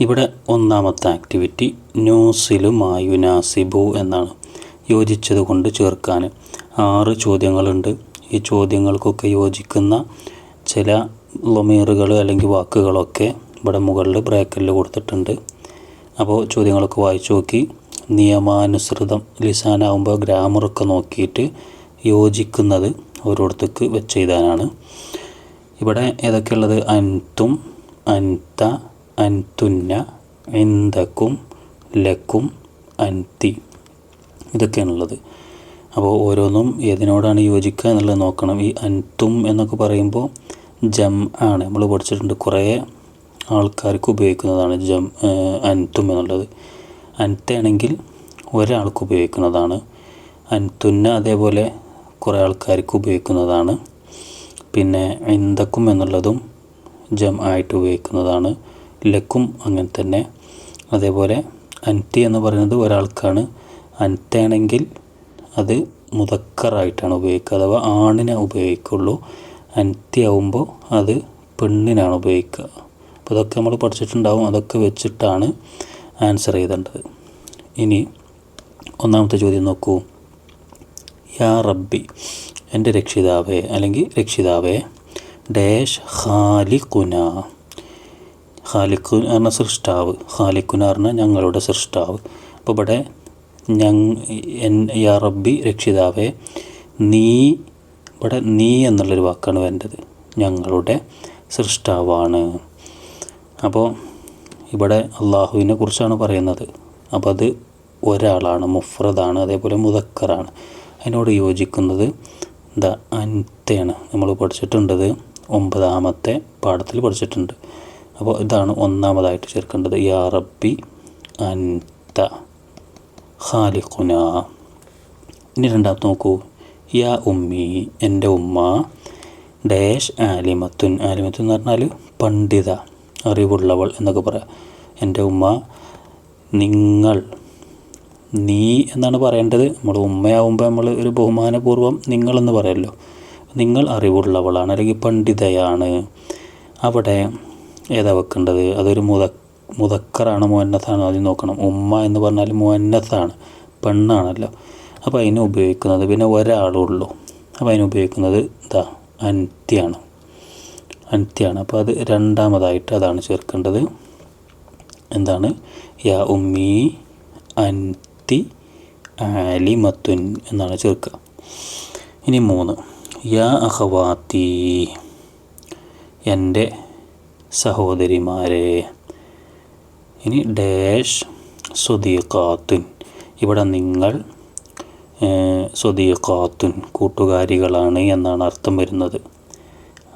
ഇവിടെ ഒന്നാമത്തെ ആക്ടിവിറ്റി ന്യൂസിലു മായുനാസിബു എന്നാണ്. യോജിച്ചത് കൊണ്ട് ചേർക്കാൻ ആറ് ചോദ്യങ്ങളുണ്ട്. ഈ ചോദ്യങ്ങൾക്കൊക്കെ യോജിക്കുന്ന ചില ലൊമീറുകൾ അല്ലെങ്കിൽ വാക്കുകളൊക്കെ ഇവിടെ മുകളിൽ ബ്രാക്കറ്റിൽ കൊടുത്തിട്ടുണ്ട്. അപ്പോൾ ചോദ്യങ്ങളൊക്കെ വായിച്ചു നോക്കി. നിയമാനുസൃതം ലിസാനാവുമ്പോൾ ഗ്രാമറൊക്കെ നോക്കിയിട്ട് യോജിക്കുന്നത് ഓരോരുത്തർക്ക് വെച്ച് എഴുതാനാണ്. ഇവിടെ ഏതൊക്കെയുള്ളത്? അൻതും അൻത അൻതുന്ന എന്തക്കും ലക്കും അൻതി. ഇതൊക്കെയാണുള്ളത്. അപ്പോൾ ഓരോന്നും ഏതിനോടാണ് യോജിക്കുക എന്നുള്ളത് നോക്കണം. ഈ അൻതും എന്നൊക്കെ പറയുമ്പോൾ ജം ആണ്. നമ്മൾ പഠിച്ചിട്ടുണ്ട് കുറേ ആൾക്കാർക്ക് ഉപയോഗിക്കുന്നതാണ് ജം അൻതും എന്നുള്ളത്. അൻത്തയാണെങ്കിൽ ഒരാൾക്ക് ഉപയോഗിക്കുന്നതാണ്. അൻതുന്ന അതേപോലെ കുറേ ആൾക്കാർക്ക് ഉപയോഗിക്കുന്നതാണ്. പിന്നെ എന്തക്കും എന്നുള്ളതും ജം ആയിട്ട് ഉപയോഗിക്കുന്നതാണ്. ലക്കും അങ്ങനെ തന്നെ. അതേപോലെ അന്റി എന്ന് പറയുന്നത് ഒരാൾക്കാണ്. അൻത്താണെങ്കിൽ അത് മുതക്കറായിട്ടാണ് ഉപയോഗിക്കുക അഥവാ ആണിനെ ഉപയോഗിക്കുള്ളൂ. അന്റി ആവുമ്പോൾ അത് പെണ്ണിനാണ് ഉപയോഗിക്കുക. അപ്പോൾ ഇതൊക്കെ നമ്മൾ പഠിച്ചിട്ടുണ്ടാവും അതൊക്കെ വെച്ചിട്ടാണ് ആൻസർ ചെയ്തേണ്ടത്. ഇനി ഒന്നാമത്തെ ചോദ്യം നോക്കൂ. യാ റബ്ബി എന്റെ രക്ഷിതാവേ അല്ലെങ്കിൽ രക്ഷിതാവേ ഡാഷ് ഖാലിഖുന ഖാലിഖു പറഞ്ഞ സൃഷ്ടാവ്. ഖാലിഖുന പറഞ്ഞാൽ ഞങ്ങളുടെ സൃഷ്ടാവ്. അപ്പോൾ ഇവിടെ ഞ യാ റബ്ബി രക്ഷിതാവേ നീ ഇവിടെ നീ എന്നുള്ളൊരു വാക്കാണ് വേണ്ടത്. ഞങ്ങളുടെ സൃഷ്ടാവാണ്. അപ്പോൾ ഇവിടെ അള്ളാഹുവിനെ കുറിച്ചാണ് പറയുന്നത്. അപ്പോൾ അത് ഒരാളാണ് മുഫ്രദാണ് അതേപോലെ മുതക്കറാണ് അതിനോട് യോജിക്കുന്നത് ദ അൻതയാണ്. നമ്മൾ പഠിച്ചിട്ടുണ്ടത് ഒമ്പതാമത്തെ പാഠത്തിൽ പഠിച്ചിട്ടുണ്ട്. അപ്പോൾ ഇതാണ് ഒന്നാമതായിട്ട് ചേർക്കേണ്ടത്. യാ റബ്ബി അൻത ഖാലിഖുന. ഇനി രണ്ടാമത്തെ നോക്കൂ. യാ ഉമ്മി എന്റെ ഉമ്മ ഡാഷ് ആലിമത്തുൻ. ആലിമത്തുൻ എന്ന് പറഞ്ഞാൽ പണ്ഡിത അറിവുള്ളവൾ എന്നൊക്കെ പറയാം. എന്റെ ഉമ്മ നിങ്ങൾ നീ എന്നാണ് പറയേണ്ടത്. നമ്മൾ ഉമ്മയാവുമ്പോൾ നമ്മൾ ഒരു ബഹുമാനപൂർവം നിങ്ങളെന്ന് പറയല്ലോ. നിങ്ങൾ അറിവുള്ളവളാണ് അല്ലെങ്കിൽ പണ്ഡിതയാണ്. അവിടെ ഏതാ വെക്കേണ്ടത്? അതൊരു മുത മുതക്കറാണ് മുന്നത്താണ് ആദ്യം നോക്കണം. ഉമ്മ എന്ന് പറഞ്ഞാൽ മുന്നത്താണ് പെണ്ണാണല്ലോ. അപ്പോൾ അതിന് ഉപയോഗിക്കുന്നത് പിന്നെ ഒരാളുള്ളൂ. അപ്പോൾ അതിന് ഉപയോഗിക്കുന്നത് ഇതാ അന്ത്യാണ് അന്ത്യാണ് അപ്പോൾ അത് രണ്ടാമതായിട്ട് അതാണ് ചേർക്കേണ്ടത്. എന്താണ്? യാ ഉമ്മി ആലി ആലിമത്തുൻ എന്നാണ് ചേർക്കുക. ഇനി മൂന്ന്. യാ അഹവാത്തി എന്റെ സഹോദരിമാരെ ഇനി ഡാഷ് സ്വദീഖാത്തുൻ ഇവിടെ നിങ്ങൾ സ്വദീഖാത്തുൻ കൂട്ടുകാരികളാണ് എന്നാണ് അർത്ഥം വരുന്നത്.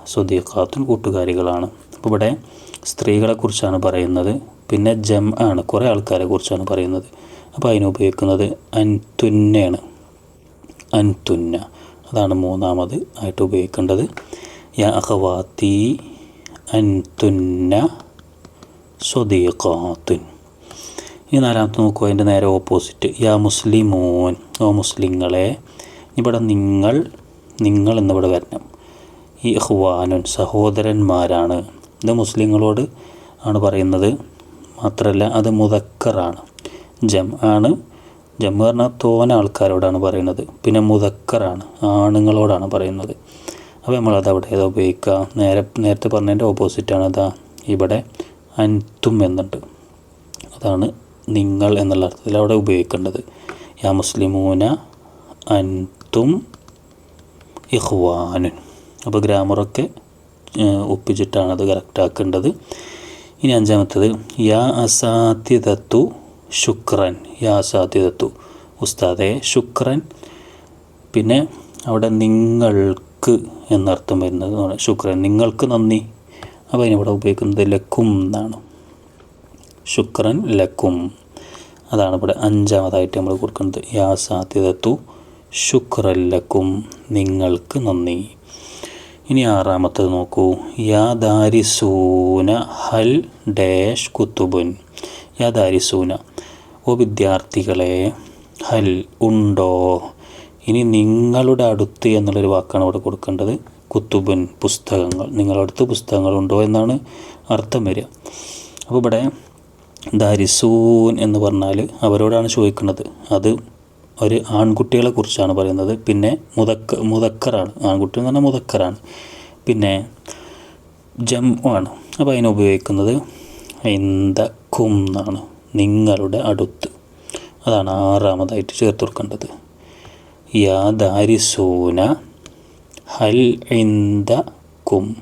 സ്വദീഖാത്തുൻ കൂട്ടുകാരികളാണ്. അപ്പോൾ ഇവിടെ സ്ത്രീകളെക്കുറിച്ചാണ് പറയുന്നത്. പിന്നെ ജം ആണ് കുറേ ആൾക്കാരെ കുറിച്ചാണ് പറയുന്നത്. അപ്പോൾ അതിന് ഉപയോഗിക്കുന്നത് അൻതുന്നയാണ്. അൻതുന്ന അതാണ് മൂന്നാമത് ആയിട്ട് ഉപയോഗിക്കേണ്ടത്. യാ അഹവാത്തി അൻതുന്ന സ്വദീഖാത്തുൻ ഈ നാലാമത്തെ നോക്കുക അതിന്റെ നേരെ ഓപ്പോസിറ്റ്. യാ മുസ്ലിമോൻ ഓ മുസ്ലിങ്ങളെ ഇവിടെ നിങ്ങൾ നിങ്ങൾ എന്നിവിടെ വരണം. ഈ ഹുവാനുൻ സഹോദരന്മാരാണ്. ഇത് മുസ്ലിങ്ങളോട് ആണ് പറയുന്നത്. മാത്രമല്ല അത് മുതക്കറാണ് ജം ആണ് ജം പറഞ്ഞാൽ തോന ആൾക്കാരോടാണ് പറയുന്നത്. പിന്നെ മുതക്കറാണ് ആണുങ്ങളോടാണ് പറയുന്നത്. അപ്പോൾ നമ്മളത് അവിടെ ഏതാ ഉപയോഗിക്കുക. നേരെ നേരത്തെ പറഞ്ഞതിന്റെ ഓപ്പോസിറ്റാണ് അതാ ഇവിടെ അൻതും എന്നുണ്ട് അതാണ് നിങ്ങൾ എന്നുള്ള അർത്ഥത്തിൽ അവിടെ ഉപയോഗിക്കേണ്ടത്. യാ മുസ്ലിമൂന അൻതും ഇഹ്വാനുൻ അപ്പോൾ ഗ്രാമറൊക്കെ ഒപ്പിച്ചിട്ടാണ് അത് കറക്റ്റാക്കേണ്ടത് ഇനി അഞ്ചാമത്തത് യാ അസാധ്യതത്തു ശുക്രൻ. യാ അസാധ്യതത്തു. ഉസ്താദെ ശുക്രൻ. പിന്നെ അവിടെ നിങ്ങൾക്ക് എന്നർത്ഥം വരുന്നത് ശുക്രൻ നിങ്ങൾക്ക് നന്ദി. അപ്പോൾ അതിനിവിടെ ഉപയോഗിക്കുന്നത് ലക്കും എന്നാണ്. ശുക്രൻ ലക്കും. അതാണ് ഇവിടെ അഞ്ചാമതായിട്ട് നമ്മൾ കൊടുക്കുന്നത്. യാ സാധ്യതത്തു ശുക്രൻ ലക്കും. നിങ്ങൾക്ക് നന്ദി. ഇനി ആറാമത്തത് നോക്കൂ. യാ ദാരിസൂന ഹൽ ഡാഷ് കുത്തുബുൻ. യാ ദാരിസൂന ഓ വിദ്യാർത്ഥികളെ ഹൽ ഉണ്ടോ? ഇനി നിങ്ങളുടെ അടുത്ത് എന്നുള്ളൊരു വാക്കാണ് അവിടെ കൊടുക്കേണ്ടത്. കുത്തുബൻ പുസ്തകങ്ങൾ. നിങ്ങളുടെ അടുത്ത് പുസ്തകങ്ങളുണ്ടോ എന്നാണ് അർത്ഥം വരിക. അപ്പോൾ ഇവിടെ ദാരിസൂൻ എന്ന് പറഞ്ഞാൽ അവരോടാണ് ചോദിക്കുന്നത്. അത് ഒരു ആൺകുട്ടികളെ കുറിച്ചാണ് പറയുന്നത്. പിന്നെ മുതക്ക മുതക്കറാണ്. ആൺകുട്ടി എന്ന് പറഞ്ഞാൽ മുതക്കറാണ്. പിന്നെ ജം ആണ് അപ്പോൾ അതിനുപയോഗിക്കുന്നത് എന്തക്കും എന്നാണ് നിങ്ങളുടെ അടുത്ത്. അതാണ് ആറാമതായിട്ട് ചേർത്ത് കൊടുക്കേണ്ടത്. യാ ഹൽ ഇന്ദ കും.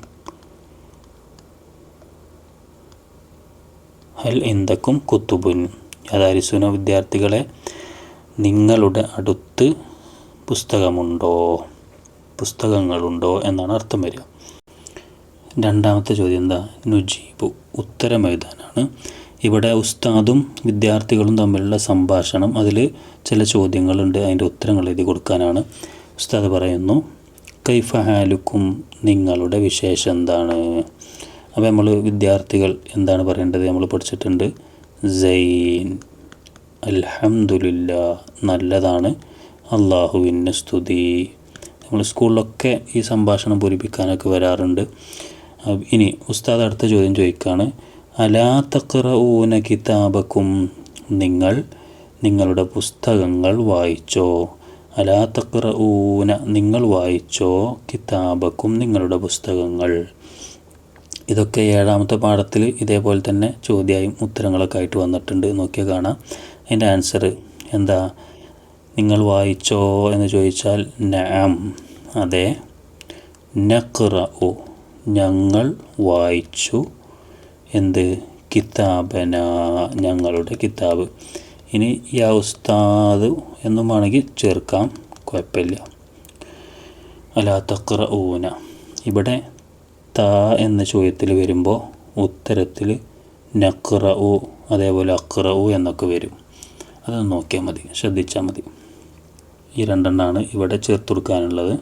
ഹൽ ഇന്ദക്കും കുത്തുബുൻ. യാദാരിസൂന വിദ്യാർത്ഥികളെ നിങ്ങളുടെ അടുത്ത് പുസ്തകമുണ്ടോ? പുസ്തകങ്ങളുണ്ടോ എന്നാണ് അർത്ഥം വരിക. രണ്ടാമത്തെ ചോദ്യം എന്താ? നുജീബു ഉത്തരം എഴുതാനാണ് ഇവിടെ ഉസ്താദും വിദ്യാർത്ഥികളും തമ്മിലുള്ള സംഭാഷണം അതിൽ ചില ചോദ്യങ്ങളുണ്ട്. അതിന്റെ ഉത്തരങ്ങൾ എഴുതി കൊടുക്കാനാണ് ഉസ്താദ് പറയുന്നു കൈഫ ഹാലുക്കും നിങ്ങളുടെ വിശേഷം എന്താണ്? അപ്പോൾ നമ്മൾ വിദ്യാർത്ഥികൾ എന്താണ് പറയേണ്ടത് നമ്മൾ പഠിച്ചിട്ടുണ്ട്? സൈൻ അൽഹംദുലില്ല നല്ലതാണ് അള്ളാഹുവിന് സ്തുതി. നമ്മൾ സ്കൂളിലൊക്കെ ഈ സംഭാഷണം പൂരിപ്പിക്കാനൊക്കെ വരാറുണ്ട്. ഇനി ഉസ്താദ് അടുത്ത ചോദ്യം ചോദിക്കുകയാണ് അലാ കിതാബക്കും. നിങ്ങൾ നിങ്ങളുടെ പുസ്തകങ്ങൾ വായിച്ചോ. അലാ തക്റഊന നിങ്ങൾ വായിച്ചോ കിതാബക്കും നിങ്ങളുടെ പുസ്തകങ്ങൾ. ഇതൊക്കെ ഏഴാമത്തെ പാഠത്തിൽ ഇതേപോലെ തന്നെ ചോദ്യമായും ഉത്തരങ്ങളൊക്കെ ആയിട്ട് വന്നിട്ടുണ്ട്. നോക്കിയാൽ കാണാം. അതിന്റെ ആൻസർ എന്താ? നിങ്ങൾ വായിച്ചോ എന്ന് ചോദിച്ചാൽ നാം. അതെ. നഖ്റ ഞങ്ങൾ വായിച്ചു. എന്ത്? കിതാബന ഞങ്ങളുടെ കിതാബ്. ഇനി യാ ഉസ്താദ് എന്നും വേണമെങ്കിൽ ചേർക്കാം. കുഴപ്പമില്ല. അലാ തക്ര ഊന ഇവിടെ ത എന്ന ചോദ്യത്തിൽ വരുമ്പോൾ ഉത്തരത്തിൽ നക്ര ഉ അതേപോലെ അക്ര ഉ എന്നൊക്കെ വരും. അതൊന്ന് നോക്കിയാൽ മതി ശ്രദ്ധിച്ചാൽ മതി. ഈ രണ്ടെണ്ണമാണ് ഇവിടെ ചേർത്ത് കൊടുക്കാനുള്ളത്.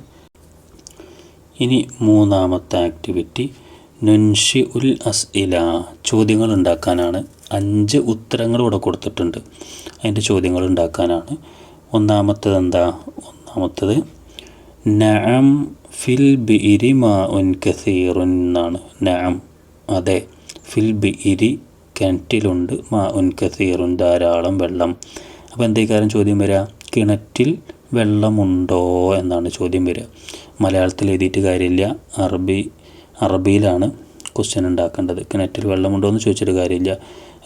ഇനി മൂന്നാമത്തെ ആക്ടിവിറ്റി. നുൻഷി ഉൽ അസ് ഇല ചോദ്യങ്ങൾ ഉണ്ടാക്കാനാണ് അഞ്ച് ഉത്തരങ്ങൾ ഇവിടെ കൊടുത്തിട്ടുണ്ട്. അതിന്റെ ചോദ്യങ്ങൾ ഉണ്ടാക്കാനാണ് ഒന്നാമത്തത് എന്താ ഒന്നാമത്തത് നഅം ഫിൽ ബിഇരി മാ ഉൻ കസീറുൻ എന്നാണ്. നഅം അതെ. ഫിൽ ബിഇരി കിണറ്റിലുണ്ട് മാ ഉൻ കസീറുൻ ധാരാളം വെള്ളം. അപ്പോൾ എന്തേക്കാരം ചോദ്യം വരിക? കിണറ്റിൽ വെള്ളമുണ്ടോ എന്നാണ് ചോദ്യം വരിക. മലയാളത്തിൽ എഴുതിയിട്ട് കാര്യമില്ല. അറബി അറബിയിലാണ് ക്വസ്റ്റ്യൻ ഉണ്ടാക്കേണ്ടത്. കിണറ്റിൽ വെള്ളമുണ്ടോ എന്ന് ചോദിച്ചിട്ട് കാര്യമില്ല.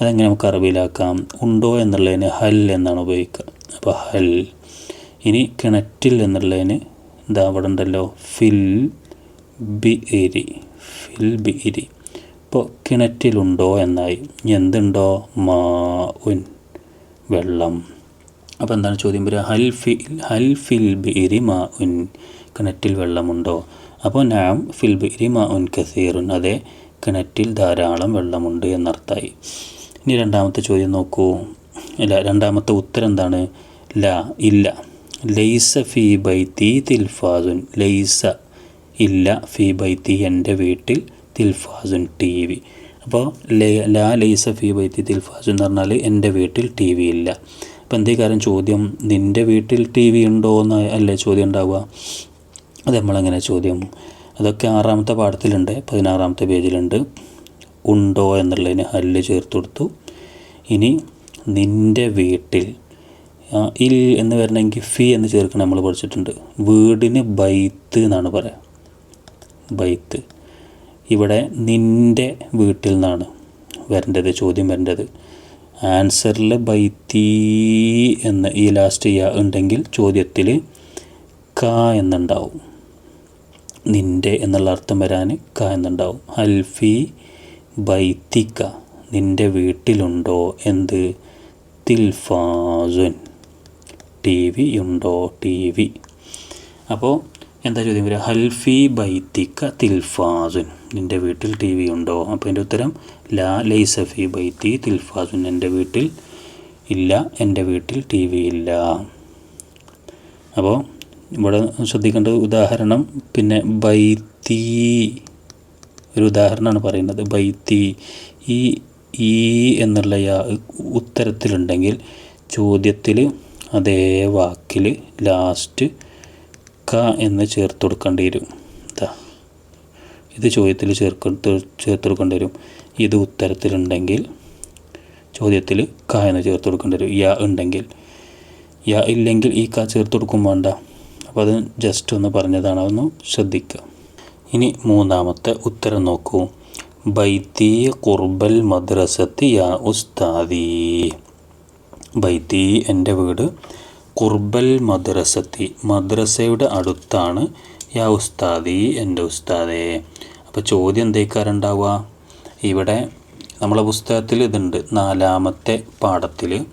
അതെങ്ങനെ നമുക്ക് അറബിയിലാക്കാം? ഉണ്ടോ എന്നുള്ളതിന് ഹൽ എന്നാണ് ഉപയോഗിക്കുക. അപ്പോൾ ഹൽ. ഇനി കിണറ്റിൽ എന്നുള്ളതിന് ഇതാ അവിടെ ഉണ്ടല്ലോ. ഫിൽ ബി എരി ഫിൽ ബി എരി ഇപ്പോൾ കിണറ്റിലുണ്ടോ എന്നായി. എന്തുണ്ടോ? മാ ഉൻ വെള്ളം. അപ്പോൾ എന്താണ് ചോദ്യം വരിക? ഹൽ ഫിൽ ഹൽ ഫിൽ ബി എരി മാ ഉൻ കിണറ്റിൽ വെള്ളമുണ്ടോ? അപ്പോൾ നാം ഫിൽ ബിരി മാ ഉൻ കസീറുൻ അതെ കിണറ്റിൽ ധാരാളം വെള്ളമുണ്ട് എന്നർത്ഥമായി. ഇനി രണ്ടാമത്തെ ചോദ്യം നോക്കൂ. ഇല്ല രണ്ടാമത്തെ ഉത്തരം എന്താണ്? ല ഇല്ല. ലൈസ ഫി ബൈത്തി തിൽഫാസുൻ. ലൈസ ഇല്ല ഫി ബൈത്തി എന്റെ വീട്ടിൽ തിൽഫാസുൻ ടി വി. അപ്പോൾ ലാ ലൈസ ഫി ബൈത്തി തിൽഫാസുൻ എന്ന് പറഞ്ഞാൽ എന്റെ വീട്ടിൽ ടി വി ഇല്ല. അപ്പോൾ എന്തേ കാര്യം ചോദ്യം നിന്റെ വീട്ടിൽ ടി വി ഉണ്ടോ എന്ന് അല്ലേ ചോദ്യം ഉണ്ടാവുക? അത് നമ്മളെങ്ങനെ ചോദ്യം. അതൊക്കെ ആറാമത്തെ പാഠത്തിലുണ്ട് പതിനാറാമത്തെ പേജിലുണ്ട്. ഉണ്ടോ എന്നുള്ളതിന് ഹല്ല് ചേർത്ത് കൊടുത്തു. ഇനി നിന്റെ വീട്ടിൽ ഇൽ എന്ന് വരണമെങ്കിൽ ഫി എന്ന് ചേർക്കണം നമ്മൾ പഠിച്ചിട്ടുണ്ട്. വീടിന് ബൈത്ത് എന്നാണ് പറയുക ബൈത്ത്. ഇവിടെ നിന്റെ വീട്ടിൽ നിന്നാണ് വരേണ്ടത് ചോദ്യം വരേണ്ടത്. ആൻസറിൽ ബൈത്തി എന്ന് ഈ ലാസ്റ്റ് ഉണ്ടെങ്കിൽ ചോദ്യത്തിൽ ക എന്നുണ്ടാവും. നിന്റെ എന്നുള്ള അർത്ഥം വരാൻ ക എന്നുണ്ടാവും. ഹൽഫി ബൈത്തിക്ക നിന്റെ വീട്ടിലുണ്ടോ എന്ത്? തിൽഫാസുൻ. ടി വി ഉണ്ടോ? ടി വി അപ്പോൾ എന്താ ചോദ്യം വരിക? ഹൽഫി ബൈത്തിക്ക തിൽഫാസുൻ. നിന്റെ വീട്ടിൽ ടി വി ഉണ്ടോ? അപ്പോൾ എന്റെ ഉത്തരം ലാ ലൈസഫി ബൈത്തി തിൽഫാസുൻ. എന്റെ വീട്ടിൽ ഇല്ല എന്റെ വീട്ടിൽ ടി വി ഇല്ല. അപ്പോൾ ഇവിടെ ശ്രദ്ധിക്കേണ്ട ഉദാഹരണം പിന്നെ ബൈത്തി ഒരു ഉദാഹരണമാണ് പറയുന്നത്. ബൈത്തി ഈ ഈ എന്നുള്ള ഉത്തരത്തിലുണ്ടെങ്കിൽ ചോദ്യത്തിൽ അതേ വാക്കിൽ ലാസ്റ്റ് ക എന്ന് ചേർത്ത് കൊടുക്കേണ്ടി വരും. ഇതാ ഇത് ചോദ്യത്തിൽ ചേർക്ക ചേർത്ത് കൊടുക്കേണ്ടി വരും. ഇത് ഉത്തരത്തിലുണ്ടെങ്കിൽ ചോദ്യത്തിൽ ക എന്ന് ചേർത്ത് കൊടുക്കേണ്ടി വരും. യ ഉണ്ടെങ്കിൽ. യ ഇല്ലെങ്കിൽ ഈ ക ചേർത്ത് കൊടുക്കും വേണ്ട അപ്പോൾ അത് ജസ്റ്റ് ഒന്ന് പറഞ്ഞതാണ് അതൊന്ന് ശ്രദ്ധിക്കുക. ഇനി മൂന്നാമത്തെ ഉത്തരം നോക്കൂ. ബൈത്തി കുർബൽ മദ്രസത്തി യാ ഉസ്താദി. ബൈത്തി എന്റെ വീട് കുർബൽ മദ്രസത്തി. മദ്രസയുടെ അടുത്താണ് യാ ഉസ്താദി എന്റെ ഉസ്താദേ. അപ്പോൾ ചോദ്യം എന്തേക്കാരുണ്ടാവുക? ഇവിടെ നമ്മളെ പുസ്തകത്തിൽ ഇതുണ്ട്. നാലാമത്തെ പാഠത്തിൽ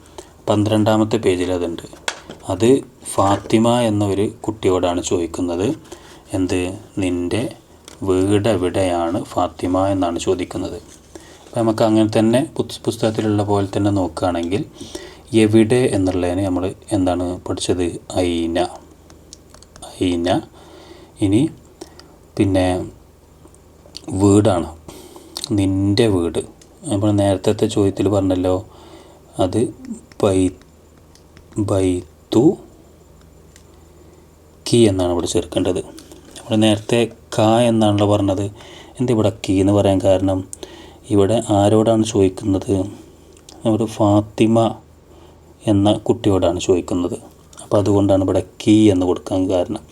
പന്ത്രണ്ടാമത്തെ പേജിൽ അതുണ്ട്. അത് ഫാത്തിമ എന്ന ഒരു കുട്ടിയോടാണ് ചോദിക്കുന്നത്. എന്ത്? നിന്റെ വീട് എവിടെയാണ് ഫാത്തിമ എന്നാണ് ചോദിക്കുന്നത്. അപ്പോൾ നമുക്ക് അങ്ങനെ തന്നെ പുസ്തകത്തിലുള്ള പോലെ തന്നെ നോക്കുകയാണെങ്കിൽ എവിടെ എന്നുള്ളതിന് നമ്മൾ എന്താണ് പഠിച്ചത്? ഐന. ഐന. ഇനി പിന്നെ വീടാണ്. നിന്റെ വീട്. നമ്മൾ നേരത്തെ ചോദ്യത്തിൽ പറഞ്ഞല്ലോ അത് ബൈ ബൈ ബൈത്തു കി എന്നാണ് ഇവിടെ ചേർക്കേണ്ടത്. നമ്മൾ നേരത്തെ ക എന്നാണല്ലോ പറഞ്ഞത്. എന്താ ഇവിടെ കി എന്ന് പറയാൻ കാരണം? ഇവിടെ ആരോടാണ് ചോദിക്കുന്നത്? ഒരു ഫാത്തിമ എന്ന കുട്ടിയോടാണ് ചോദിക്കുന്നത്. അപ്പോൾ അതുകൊണ്ടാണ് ഇവിടെ കി എന്ന് കൊടുക്കാൻ കാരണം.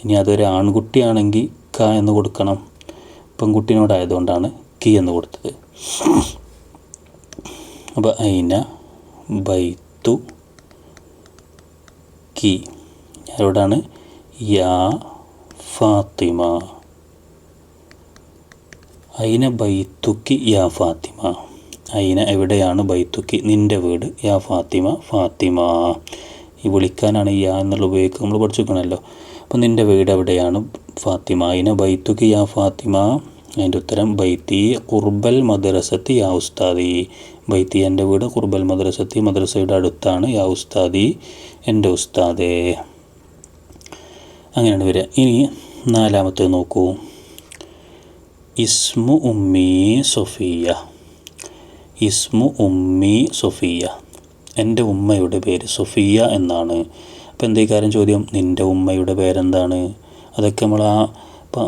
ഇനി അതൊരു ആൺകുട്ടിയാണെങ്കിൽ ക എന്ന് കൊടുക്കണം. പെൺകുട്ടിനോടായതുകൊണ്ടാണ് കി എന്ന് കൊടുത്തത്. അപ്പോൾ അയിന ബൈത്തു കി എവിടാണ് യാ ഫാത്തിമ. അയിന ബൈത്തുക്കി യാ ഫാത്തിമ. അയിന എവിടെയാണ് ബൈത്തുക്കി? നിന്റെ വീട്. യാ ഫാത്തിമ ഫാത്തിമ. ഈ വിളിക്കാനാണ് യാ എന്നുള്ള ഉപയോഗിക്കുക നമ്മൾ പഠിച്ചു വെക്കണമല്ലോ. അപ്പം നിന്റെ വീട് എവിടെയാണ്? ഫാത്തിമ. അയിന ബൈത്തുക്കി യാ ഫാത്തിമ. അതിന്റെ ഉത്തരം ബൈത്തി കുർബൽ മദ്രസത്തി യാ ഉസ്താദി. ബൈത്തി എന്റെ വീട് കുർബൽ മദ്രസത്തി മദ്രസയുടെ അടുത്താണ് യാ ഉസ്താദി എന്റെ ഉസ്താദേ. അങ്ങനെയാണ് വരിക. ഇനി നാലാമത്തെ നോക്കൂ. ഇസ്മു ഉമ്മി സൊഫിയ ഇസ്മു ഉമ്മി സൊഫിയ എന്റെ ഉമ്മയുടെ പേര് സൊഫിയ എന്നാണ്. അപ്പോൾ എന്തേ കാര്യം ചോദ്യം? നിന്റെ ഉമ്മയുടെ പേരെന്താണ്? അതൊക്കെ നമ്മൾ ആ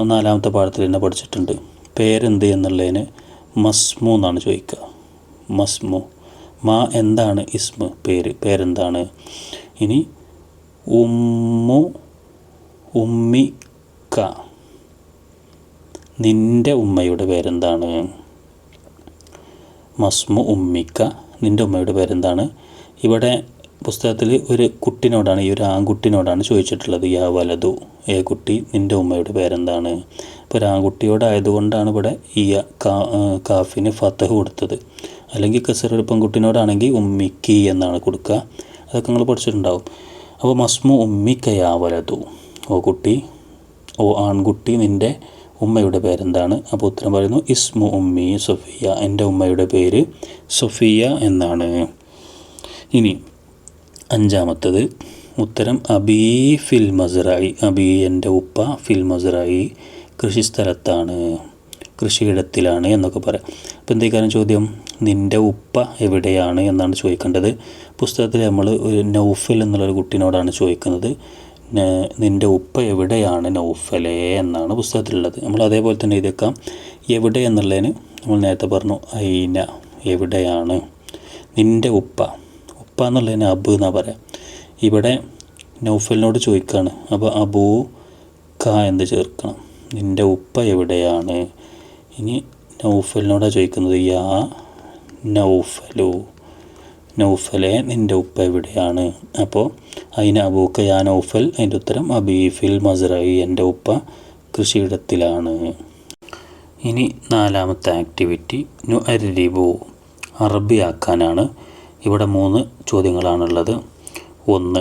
നാലാമത്തെ പാഠത്തിൽ തന്നെ പഠിച്ചിട്ടുണ്ട്. പേരെന്ത് എന്നുള്ളതിന് മസ്മു എന്നാണ് ചോദിക്കുക. മസ്മു. മാ എന്താണ് ഇസ്മ? പേര്. പേരെന്താണ്? ഇനി ഉമ്മു ഉമ്മിക്ക നിന്റെ ഉമ്മയുടെ പേരെന്താണ്? മസ്മു ഉമ്മിക്ക. നിന്റെ ഉമ്മയുടെ പേരെന്താണ്? ഇവിടെ പുസ്തകത്തിൽ ഒരു കുട്ടിനോടാണ് ഈ ഒരു ആൺകുട്ടിനോടാണ് ചോദിച്ചിട്ടുള്ളത് യാ വലതു ഏ കുട്ടി നിന്റെ ഉമ്മയുടെ പേരെന്താണ്? അപ്പോൾ ഒരു ആൺകുട്ടിയോടായതുകൊണ്ടാണ് ഇവിടെ ഈ കാഫിന് ഫത്തഹ് കൊടുത്തത്. അല്ലെങ്കിൽ കസർ ഒരു പെൺകുട്ടിനോടാണെങ്കിൽ ഉമ്മിക്കി എന്നാണ് കൊടുക്കുക. അതൊക്കെ നിങ്ങൾ പഠിച്ചിട്ടുണ്ടാവും. അപ്പോൾ മസ്മു ഉമ്മിക്ക യാ വലതു ഓ കുട്ടി ഓ ആൺകുട്ടി നിന്റെ ഉമ്മയുടെ പേരെന്താണ്? അപ്പോൾ ഉത്തരം പറയുന്നു ഇസ്മു ഉമ്മി സൊഫിയ എന്റെ ഉമ്മയുടെ പേര് സൊഫിയ എന്നാണ്. ഇനി അഞ്ചാമത്തത് ഉത്തരം അബീ ഫിൽ മസറായി അബീ എന്റെ ഉപ്പ ഫിൽ മസറായി കൃഷിസ്ഥലത്താണ് കൃഷിയിടത്തിലാണ് എന്നൊക്കെ പറയാം. അപ്പോൾ എന്തേ എന്തേക്കാരം ചോദ്യം? നിന്റെ ഉപ്പ എവിടെയാണ് എന്നാണ് ചോദിക്കേണ്ടത്. പുസ്തകത്തിൽ നമ്മൾ ഒരു നൗഫൽ എന്നുള്ളൊരു കുട്ടീനോടാണ് ചോദിക്കുന്നത്. നിന്റെ ഉപ്പ എവിടെയാണ് നൗഫലെ എന്നാണ് പുസ്തകത്തിലുള്ളത്. നമ്മൾ അതേപോലെ തന്നെ ഇതേക്കാം എവിടെ എന്നുള്ളതിന് നമ്മൾ നേരത്തെ പറഞ്ഞു അയിന എവിടെയാണ്? നിന്റെ ഉപ്പ. ഉപ്പ എന്നുള്ളതിന് അബ് എന്നാണ് പറയാം. ഇവിടെ നൗഫലിനോട് ചോദിക്കുകയാണ് അപ്പോൾ അബൂ ക എന്ത് ചേർക്കണം? നിന്റെ ഉപ്പ എവിടെയാണ്? ഇനി നൗഫലിനോടാണ് ചോദിക്കുന്നത് യാ നൗഫലു നൗഫലെ നിന്റെ ഉപ്പ എവിടെയാണ്? അപ്പോൾ അതിന് അബൂക്ക യാ നൗഫൽ അതിന്റെ ഉത്തരം അബീഫിൽ മസറായി എന്റെ ഉപ്പ കൃഷിയിടത്തിലാണ്. ഇനി നാലാമത്തെ ആക്ടിവിറ്റി നു അരിബു അറബിയാക്കാനാണ്. ഇവിടെ മൂന്ന് ചോദ്യങ്ങളാണുള്ളത്. ഒന്ന്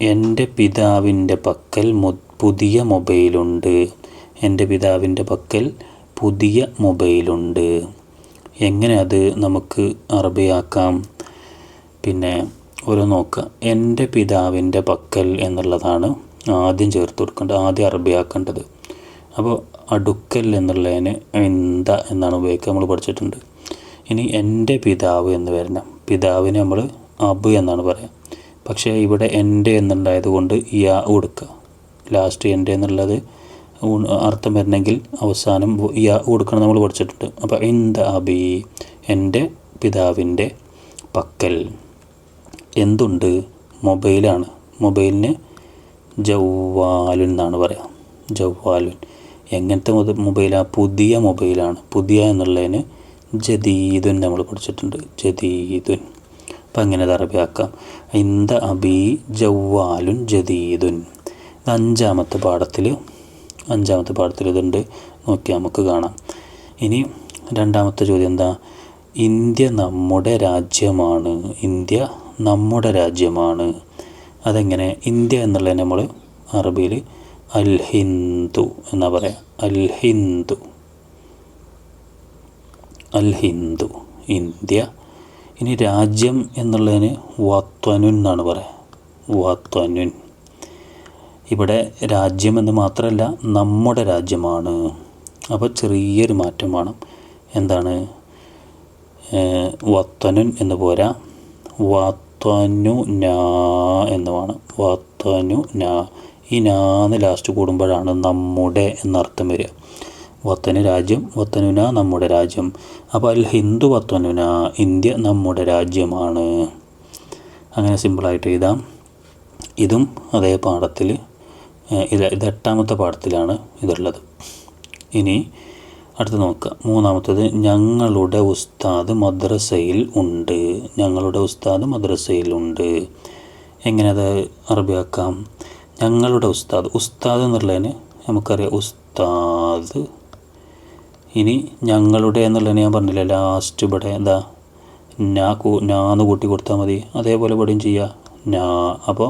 എന്റെ പിതാവിന്റെ പക്കൽ പുതിയ മൊബൈലുണ്ട്. എന്റെ പിതാവിന്റെ പക്കൽ പുതിയ മൊബൈലുണ്ട്. എങ്ങനെ അത് നമുക്ക് അറബിയാക്കാം? പിന്നെ ഒരു നോക്കുക. എന്റെ പിതാവിന്റെ പക്കൽ എന്നുള്ളതാണ് ആദ്യം ചേർത്ത് കൊടുക്കേണ്ടത് ആദ്യം അറബിയാക്കേണ്ടത്. അപ്പോൾ അടുക്കൽ എന്നുള്ളതിന് എന്താ എന്നാണ് ഉപയോഗിക്കുക. നമ്മൾ പഠിച്ചിട്ടുണ്ട്. ഇനി എന്റെ പിതാവ് എന്ന് വരണം. പിതാവിന് നമ്മൾ അബ് എന്നാണ് പറയുക പക്ഷേ ഇവിടെ എന്റെ എന്നുണ്ടായത് കൊണ്ട് യാ കൊടുക്കുക ലാസ്റ്റ് എന്റെ എന്നുള്ളത് അർത്ഥം വരണമെങ്കിൽ അവസാനം യാ കൊടുക്കണം നമ്മൾ പഠിച്ചിട്ടുണ്ട്. അപ്പോൾ എന്ത അബി എന്റെ പിതാവിന്റെ പക്കൽ. എന്തുണ്ട്? മൊബൈലാണ്. മൊബൈലിന് ജവ്വാലുൻ എന്നാണ് പറയുക ജവ്വാലുൻ. എങ്ങനത്തെ മൊബൈലാണ് പുതിയ മൊബൈലാണ്. പുതിയ എന്നുള്ളതിന് ജദീദുൻ നമ്മൾ പഠിച്ചിട്ടുണ്ട്. ജദീദുൻ. അപ്പം അങ്ങനെ അറബിയാക്കാം ഇന്ത അബി ജവ്വാലുൻ ജദീദുൻ. ഇത് അഞ്ചാമത്തെ പാഠത്തിൽ അഞ്ചാമത്തെ പാഠത്തിൽ ഇതുണ്ട്. നോക്കിയാൽ നമുക്ക് കാണാം. ഇനി രണ്ടാമത്തെ ചോദ്യം എന്താ? ഇന്ത്യ നമ്മുടെ രാജ്യമാണ്. ഇന്ത്യ നമ്മുടെ രാജ്യമാണ്. അതെങ്ങനെ? ഇന്ത്യ എന്നുള്ളത് നമ്മൾ അറബിയിൽ അൽ ഹിന്ദു എന്നാ പറയുക അൽ ഹിന്ദു അൽ ഹിന്ദു ഇന്ത്യ. ഇനി രാജ്യം എന്നുള്ളതിന് വത്വനുൻ എന്നാണ് പറയുക വത്വനുൻ. ഇവിടെ രാജ്യം എന്ന് മാത്രമല്ല നമ്മുടെ രാജ്യമാണ്. അപ്പോൾ ചെറിയൊരു മാറ്റം വേണം. എന്താണ്? വത്വനുൻ എന്ന് പോരാ. വാത്വനു എന്ന് വേണം. വാത്വനു നാ. ഈ നാന്ന് ലാസ്റ്റ് കൂടുമ്പോഴാണ് നമ്മുടെ എന്നർത്ഥം വരിക. വത്തന് രാജ്യം വത്തനുന നമ്മുടെ രാജ്യം. അപ്പോൾ അൽ ഹിന്ദു വത്തനുന ഇന്ത്യ നമ്മുടെ രാജ്യമാണ്. അങ്ങനെ സിമ്പിളായിട്ട് എഴുതാം. ഇതും അതേ പാഠത്തിൽ ഇത് ഇത് എട്ടാമത്തെ പാഠത്തിലാണ് ഇതുള്ളത്. ഇനി അടുത്ത് നോക്കുക മൂന്നാമത്തത് ഞങ്ങളുടെ ഉസ്താദ് മദ്രസയിൽ ഉണ്ട്. ഞങ്ങളുടെ ഉസ്താദ് മദ്രസയിൽ ഉണ്ട്. എങ്ങനെ അത് അറബിയാക്കാം? ഞങ്ങളുടെ ഉസ്താദ് ഉസ്താദ് എന്നുള്ളതിന് നമുക്കറിയാം ഉസ്താദ് ഇനി ഞങ്ങളുടെ എന്നുള്ളത് ഞാൻ പറഞ്ഞില്ല ലാസ്റ്റ് ഇവിടെ എന്താ ഞാ കൂ ഞാന്ന് കൂട്ടി കൊടുത്താൽ മതി അതേപോലെ ഇവിടെയും ചെയ്യുക ഞാ അപ്പോൾ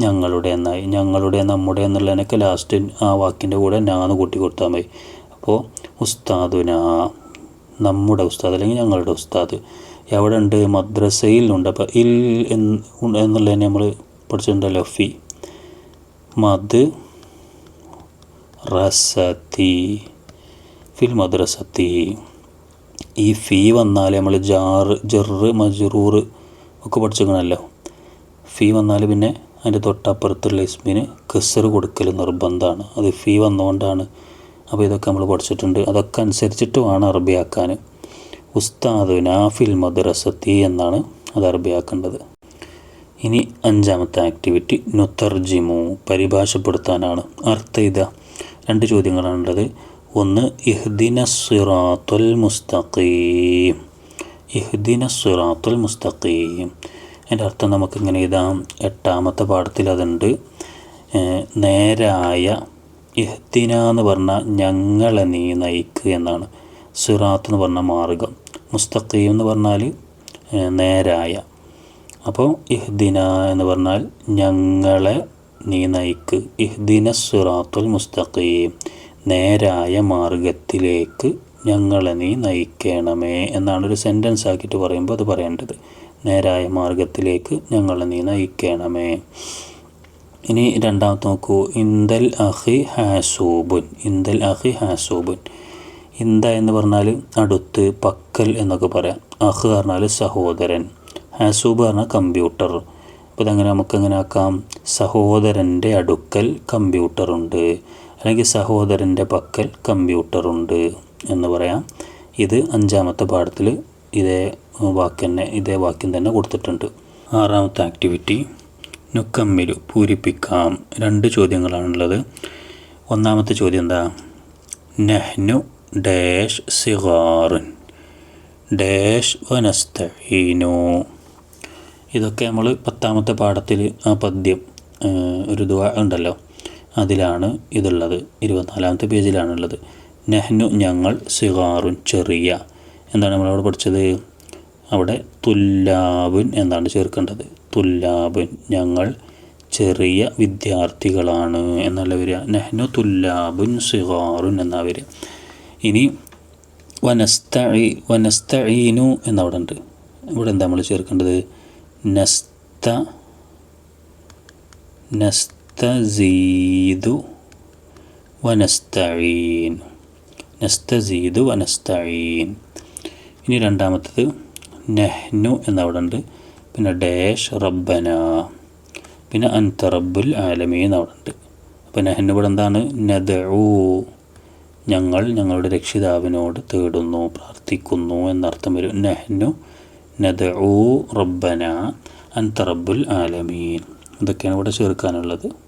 ഞങ്ങളുടെ എന്നായി ഞങ്ങളുടെ നമ്മുടെ എന്നുള്ളതിനൊക്കെ ലാസ്റ്റ് ആ വാക്കിന്റെ കൂടെ ഞാന്ന് കൂട്ടി കൊടുത്താൽ മതി. അപ്പോൾ ഉസ്താദുനാ നമ്മുടെ ഉസ്താദ് അല്ലെങ്കിൽ ഞങ്ങളുടെ ഉസ്താദ്. എവിടെ ഉണ്ട്. മദ്രസയിലുണ്ട് അപ്പോൾ ഇൽ എന്നുള്ളതിനെ നമ്മൾ പഠിച്ചിട്ടുണ്ടല്ലോ ഫി. മദ് റസത്തി ഫിൽ മദ്രസത്തി. ഈ ഫീ വന്നാൽ നമ്മൾ ജാറ് ജെറ് മജറൂർ ഒക്കെ പഠിച്ചിരിക്കണമല്ലോ ഫീ വന്നാൽ പിന്നെ അതിന്റെ തൊട്ടപ്പുറത്തുള്ള ഇസ്മിന് കെസർ കൊടുക്കൽ നിർബന്ധമാണ് അത് ഫീ വന്നുകൊണ്ടാണ് അപ്പോൾ ഇതൊക്കെ നമ്മൾ പഠിച്ചിട്ടുണ്ട്. അതൊക്കെ അനുസരിച്ചിട്ട് വേണം അറബിയാക്കാൻ ഉസ്താദ് നാഫിൽ മദ്രസത്തി എന്നാണ് അത് അറബിയാക്കേണ്ടത്. ഇനി അഞ്ചാമത്തെ ആക്ടിവിറ്റി നുത്തർജിമു പരിഭാഷപ്പെടുത്താനാണ്. അർത്ഥ ഇത. രണ്ട് ചോദ്യങ്ങളാണുള്ളത്. ഒന്ന് ഇഹ്ദിന സിറാത്തുൽ മുസ്തഖീം. ഇഹ്ദിന സിറാത്തുൽ മുസ്തഖീം. അതിന്റെ അർത്ഥം നമുക്കിങ്ങനെ എഴുതാം. എട്ടാമത്തെ പാഠത്തിൽ അതുണ്ട്. നേരായ ഇഹ്ദിന എന്ന് പറഞ്ഞാൽ ഞങ്ങളെ നീ നയിക്കുക എന്നാണ്. സിറാത്ത് എന്ന് പറഞ്ഞാൽ മാർഗം മുസ്തഖീം എന്ന് പറഞ്ഞാൽ നേരായ. അപ്പോൾ ഇഹ്ദിന എന്ന് പറഞ്ഞാൽ ഞങ്ങളെ നീ നയിക്ക്. ഇഹ്ദിന സിറാത്തുൽ മുസ്തഖീം. നേരായ മാർഗത്തിലേക്ക് ഞങ്ങളെ നീ നയിക്കണമേ എന്നാണ് ഒരു സെന്റൻസ് ആക്കിയിട്ട് പറയുമ്പോൾ അത് പറയേണ്ടത്. നേരായ മാർഗത്തിലേക്ക് ഞങ്ങളെ നീ നയിക്കണമേ. ഇനി രണ്ടാമത്തെ നോക്കൂ. ഇന്ദൽ അഹി ഹാസൂബുൻ. ഇന്ദൽ അഹി ഹാസൂബുൻ. ഇന്ത എന്ന് പറഞ്ഞാൽ അടുത്ത് പക്കൽ എന്നൊക്കെ പറയാം. അഹ് പറഞ്ഞാൽ സഹോദരൻ. ഹാസൂബ് പറഞ്ഞാൽ കമ്പ്യൂട്ടർ അപ്പോൾ ഇതങ്ങനെ നമുക്ക് എങ്ങനെ ആക്കാം. സഹോദരന്റെ അടുക്കൽ കമ്പ്യൂട്ടറുണ്ട് അല്ലെങ്കിൽ സഹോദരന്റെ പക്കൽ കമ്പ്യൂട്ടറുണ്ട് എന്ന് പറയാം. ഇത് അഞ്ചാമത്തെ പാഠത്തിൽ ഇതേ വാക്ക് തന്നെ ഇതേ വാക്യം തന്നെ കൊടുത്തിട്ടുണ്ട്. ആറാമത്തെ ആക്ടിവിറ്റി നുക്കമ്മിലു പൂരിപ്പിക്കാം. രണ്ട് ചോദ്യങ്ങളാണുള്ളത്. ഒന്നാമത്തെ ചോദ്യം എന്താ? നെഹ്നു ഡാഷ് സിഗാറുൻ. ഡാഷ് വനസ്തീനു ഇതൊക്കെ നമ്മൾ പത്താമത്തെ പാഠത്തിൽ ആ പദ്യം ഒരു ദ ഉണ്ടല്ലോ. അതിലാണ് ഇതുള്ളത്. ഇരുപത്തിനാലാമത്തെ പേജിലാണുള്ളത്. നെഹ്നു ഞങ്ങൾ സിഗാറുൻ ചെറിയ എന്താണ് നമ്മളവിടെ പഠിച്ചത്. അവിടെ തുല്ലാബുൻ എന്നാണ് ചേർക്കേണ്ടത്. തുല്ലാബുൻ ഞങ്ങൾ ചെറിയ വിദ്യാർത്ഥികളാണ് എന്നല്ല വരിക. നെഹ്നു തുല്ലാബുൻ സിഗാറുൻ എന്നാ വരിക. ഇനി വനസ്തഴി വനസ്തഴീനു എന്നവിടെ ഉണ്ട്. ഇവിടെ എന്താ നമ്മൾ ചേർക്കേണ്ടത്? നസ്ത നസ്തസീദു വനസ്തീൻ നസ്തസീദു വനസ്തീൻ ഇനി രണ്ടാമത്തത് നെഹ്നു എന്നവിടെ ഉണ്ട് പിന്നെ ഡേഷ് റബ്ബന. പിന്നെ അൻത റബ്ബുൽ ആലമീൻ എന്നവിടെ ഉണ്ട് അപ്പോൾ നെഹ്നു ഇവിടെ എന്താണ്? നദഊ. ഞങ്ങൾ ഞങ്ങളുടെ രക്ഷിതാവിനോട് തേടുന്നു പ്രാർത്ഥിക്കുന്നു എന്നർത്ഥം വരും. നെഹ്നു നദഊ റബ്ബന അൻത റബ്ബുൽ ആലമീൻ. ഇതൊക്കെയാണ് ഇവിടെ ചേർക്കാനുള്ളത്.